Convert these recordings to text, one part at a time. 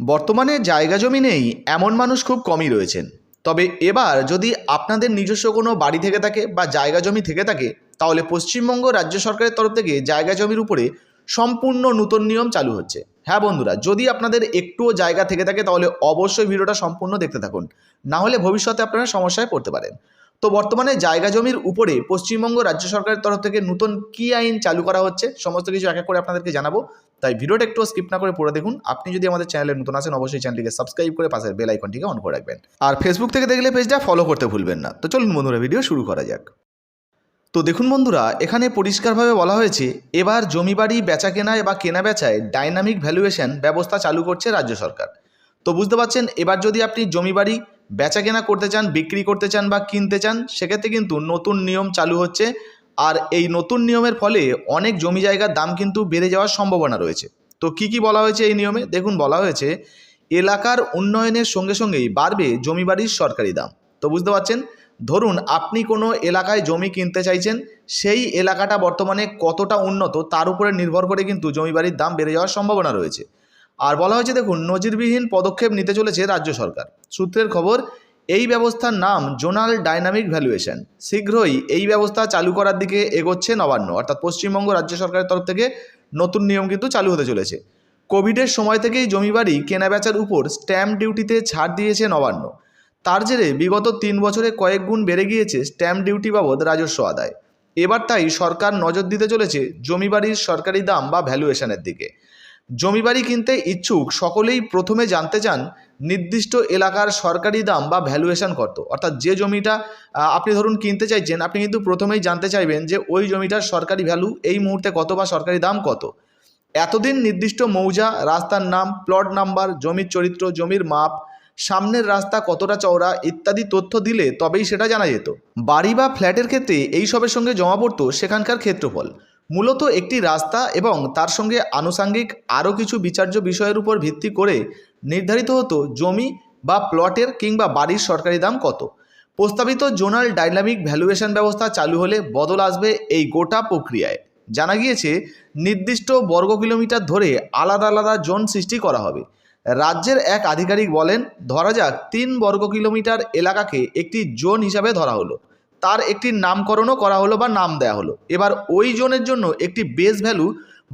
বর্তমানে জায়গা জমি নেই, এমন মানুষ খুব কমই রয়েছেন। তবে এবার যদি আপনাদের নিজস্ব কোনো বাড়ি থেকে থাকে বা জায়গা জমি থেকে থাকে, তাহলে পশ্চিমবঙ্গ রাজ্য সরকারের তরফ থেকে জায়গা জমির উপরে সম্পূর্ণ নতুন নিয়ম চালু হচ্ছে। হ্যাঁ বন্ধুরা, যদি আপনাদের একটুও জায়গা থেকে থাকে, তাহলে অবশ্যই ভিডিওটা সম্পূর্ণ দেখতে থাকুন। না হলে ভবিষ্যতে আপনারা সমস্যায় পড়তে পারেন। তো বর্তমানে জায়গা জমির উপরে পশ্চিমবঙ্গ রাজ্য সরকারের তরফ থেকে নতুন কী আইন চালু করা হচ্ছে, সমস্ত কিছু এক এক করে আপনাদেরকে জানাব। তাই ভিডিওটা একটু স্কিপ না করে পড়ে দেখুন। আপনি যদি আমাদের চ্যানেলে নতুন আসেন অবশ্যই চ্যানেলটিকে সাবস্ক্রাইব করে পাশের বেল আইকনটিকে অন করে রাখবেন। আর ফেসবুক থেকে দেখলে পেজটা ফলো করতে ভুলবেন না। তো চলুন বন্ধুরা, ভিডিও শুরু করা যাক। তো দেখুন বন্ধুরা, এখানে পরিষ্কারভাবে বলা হয়েছে, এবার জমি বাড়ি বেচা কেনায় বা কেনা বেচায় ডাইনামিক ভ্যালুয়েশন ব্যবস্থা চালু করছে রাজ্য সরকার। তো বুঝতে পারছেন, এবার যদি আপনি জমি বাড়ি বেচা কেনা করতে চান, বিক্রি করতে চান বা কিনতে চান, সেক্ষেত্রে কিন্তু নতুন নিয়ম চালু হচ্ছে। আর এই নতুন নিয়মের ফলে অনেক জমি জায়গার দাম কিন্তু বেড়ে যাওয়ার সম্ভাবনা রয়েছে। তো কি কি বলা হয়েছে এই নিয়মে? দেখুন, বলা হয়েছে, এলাকার উন্নয়নের সঙ্গে সঙ্গেই বাড়বে জমি বাড়ির সরকারি দাম। তো বুঝতে পারছেন? ধরুন, আপনি কোনো এলাকায় জমি কিনতে চাইছেন, সেই এলাকাটা বর্তমানে কতটা উন্নত তার উপরে নির্ভর করে কিন্তু জমি বাড়ির দাম বেড়ে যাওয়ার সম্ভাবনা রয়েছে। আর বলা হয়েছে, দেখুন, নজিরবিহীন পদক্ষেপ নিতে চলেছে রাজ্য সরকার। সূত্রের খবর, এই ব্যবস্থার নাম জোনাল ডাইনামিক ভ্যালুয়েশন। শীঘ্রই এই ব্যবস্থা চালু করার দিকে এগোচ্ছে নবান্ন, অর্থাৎ পশ্চিমবঙ্গ রাজ্য সরকারের তরফ থেকে নতুন নিয়ম কিন্তু চালু হতে চলেছে। কোভিডের সময় থেকেই জমিবাড়ি কেনাবেচার উপর স্ট্যাম্প ডিউটিতে ছাড় দিয়েছে নবান্ন। তার জেরে বিগত তিন বছরে কয়েক গুণ বেড়ে গিয়েছে স্ট্যাম্প ডিউটি বাবদ রাজস্ব আদায়। এবার তাই সরকার নজর দিতে চলেছে জমিবাড়ির সরকারি দাম বা ভ্যালুয়েশনের দিকে। জমিবাড়ি কিনতে ইচ্ছুক সকলেই প্রথমে জানতে চান নির্দিষ্ট এলাকার সরকারি দাম বা ভ্যালুয়েশন কত। অর্থাৎ যে জমিটা আপনি ধরুন কিনতে চাইছেন, আপনি কিন্তু প্রথমেই জানতে চাইবেন যে ওই জমিটার সরকারি ভ্যালু এই মুহূর্তে কত বা সরকারি দাম কত। এতদিন নির্দিষ্ট মৌজা, রাস্তার নাম প্লট নাম্বার জমির চরিত্র, জমির মাপ, সামনের রাস্তা কতটা চওড়া ইত্যাদি তথ্য দিলে তবেই সেটা জানা যেত। বাড়ি বা ফ্ল্যাটের ক্ষেত্রে এইসবের সঙ্গে জমা পড়তো সেখানকার ক্ষেত্রফল। মূলত একটি রাস্তা এবং তার সঙ্গে আনুষাঙ্গিক আরও কিছু বিচার্য বিষয়ের উপর ভিত্তি করে নির্ধারিত হতো জমি বা প্লটের কিংবা বাড়ির সরকারি দাম কত। প্রস্তাবিত জোনাল ডাইনামিক ভ্যালুয়েশন ব্যবস্থা চালু হলে বদল আসবে এই গোটা প্রক্রিয়ায়। জানা গিয়েছে, নির্দিষ্ট বর্গ কিলোমিটার ধরে আলাদা আলাদা জোন সৃষ্টি করা হবে। রাজ্যের এক আধিকারিক বলেন, ধরা যাক তিন বর্গ কিলোমিটার এলাকাকে একটি জোন হিসাবে ধরা হলো। তার একটি নামকরণও করা হলো বা নাম দেয়া হলো। এবার ওই জোনের জন্য একটি বেস ভ্যালু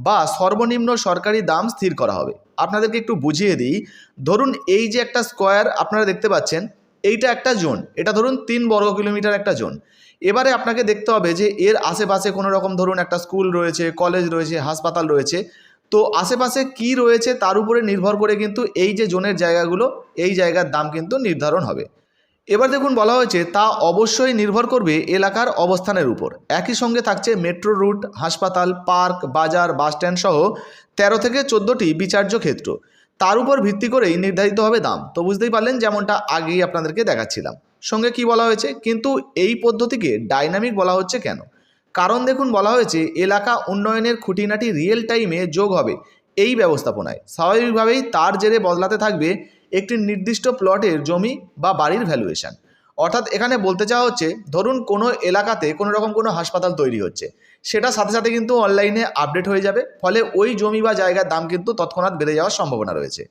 বা সর্বনিম্ন সরকারি দাম স্থির করা হবে। আপনাদেরকে একটু বুঝিয়ে দিই। ধরুন এই যে একটা স্কোয়ার আপনারা দেখতে পাচ্ছেন, এইটা একটা জোন এটা ধরুন তিন বর্গ কিলোমিটার একটা জোন এবারে আপনাকে দেখতে হবে যে এর আশেপাশে কোনো রকম ধরুন একটা স্কুল রয়েছে কলেজ রয়েছে, হাসপাতাল রয়েছে। তো আশেপাশে কি রয়েছে তার উপরে নির্ভর করে কিন্তু এই যে জোনের জায়গাগুলো, এই জায়গার দাম কিন্তু নির্ধারণ হবে। এবার দেখুন বলা হয়েছে, তা অবশ্যই নির্ভর করবে এলাকার অবস্থানের উপর। একই সঙ্গে থাকছে মেট্রো রুট, হাসপাতাল, পার্ক, বাজার বাসস্ট্যান্ড সহ তেরো থেকে চোদ্দোটি বিচার্য ক্ষেত্র। তার উপর ভিত্তি করেই নির্ধারিত হবে দাম। তো বুঝতেই পারলেন, যেমনটা আগেই আপনাদেরকে দেখাচ্ছিলাম। সঙ্গে কি বলা হয়েছে? কিন্তু এই পদ্ধতিকে ডাইনামিক বলা হচ্ছে কেন? কারণ দেখুন, বলা হয়েছে, এলাকা উন্নয়নের খুঁটিনাটি রিয়েল টাইমে যোগ হবে এই ব্যবস্থাপনায়। স্বাভাবিকভাবেই তার জেরে বদলাতে থাকবে একটি নির্দিষ্ট প্লটের জমি বা বাড়ির ভ্যালুয়েশন অর্থাৎ এখানে বলতে চাওয়া হচ্ছে, ধরুন কোনো এলাকাতে কোনো রকম কোনো হাসপাতাল তৈরি হচ্ছে, সেটা সাথে সাথে কিন্তু অনলাইনে আপডেট হয়ে যাবে, ফলে ওই জমি বা জায়গার দাম কিন্তু তৎক্ষণাৎ বেড়ে যাওয়ার সম্ভাবনা রয়েছে।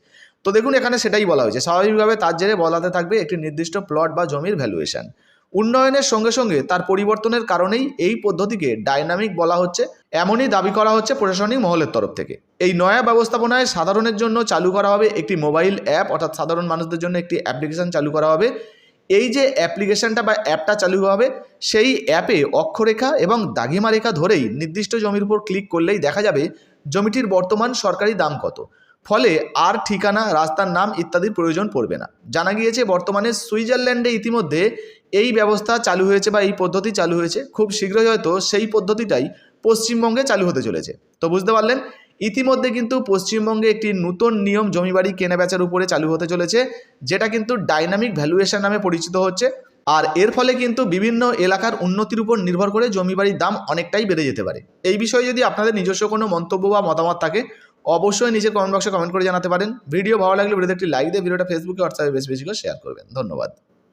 তো দেখুন, এখানে সেটাই বলা হয়েছে। স্বাভাবিকভাবে তার জেরে বলাতে থাকবে একটি নির্দিষ্ট প্লট বা জমির ভ্যালুয়েশন উন্নয়নের সঙ্গে সঙ্গে তার পরিবর্তনের কারণেই এই পদ্ধতিকে ডাইনামিক বলা হচ্ছে। এমনই দাবি করা হচ্ছে প্রশাসনিক মহলের তরফ থেকে। এই নয়া ব্যবস্থাপনায় সাধারণের জন্য চালু করা হবে একটি মোবাইল অ্যাপ, অর্থাৎ সাধারণ মানুষদের জন্য একটি অ্যাপ্লিকেশন চালু করা হবে। এই যে অ্যাপ্লিকেশনটা বা অ্যাপটা চালু হবে, সেই অ্যাপে অক্ষরেখা এবং দাগিমা রেখা ধরেই নির্দিষ্ট জমির উপর ক্লিক করলেই দেখা যাবে জমিটির বর্তমান সরকারি দাম কত। ফলে আর ঠিকানা, রাস্তার নাম ইত্যাদির প্রয়োজন পড়বে না। জানা গিয়েছে, বর্তমানে সুইজারল্যান্ডে ইতিমধ্যে এই ব্যবস্থা চালু হয়েছে বা এই পদ্ধতি চালু হয়েছে। খুব শীঘ্রই হয়তো সেই পদ্ধতিটাই পশ্চিমবঙ্গে চালু হতে চলেছে। তো বুঝতে পারলেন? ইতিমধ্যে কিন্তু পশ্চিমবঙ্গে একটি নতুন নিয়ম জমি জমিবাড়ি কেনাবেচার উপরে চালু হতে চলেছে, যেটা কিন্তু ডাইনামিক ভ্যালুয়েশন নামে পরিচিত হচ্ছে। আর এর ফলে কিন্তু বিভিন্ন এলাকার উন্নতির উপর নির্ভর করে জমিবাড়ির দাম অনেকটাই বেড়ে যেতে পারে। এই বিষয়ে যদি আপনাদের নিজস্ব কোনো মন্তব্য বা মতামত থাকে, অবশ্যই নিচে কমেন্ট বক্সে কমেন্ট করে জানাতে পারেন। ভিডিও ভালো লাগলে ভিডিওতে একটি লাইক দিয়ে ভিডিওটা ফেসবুকে হোয়াটসঅ্যাপে বেশি বেশি করে শেয়ার করবেন। ধন্যবাদ।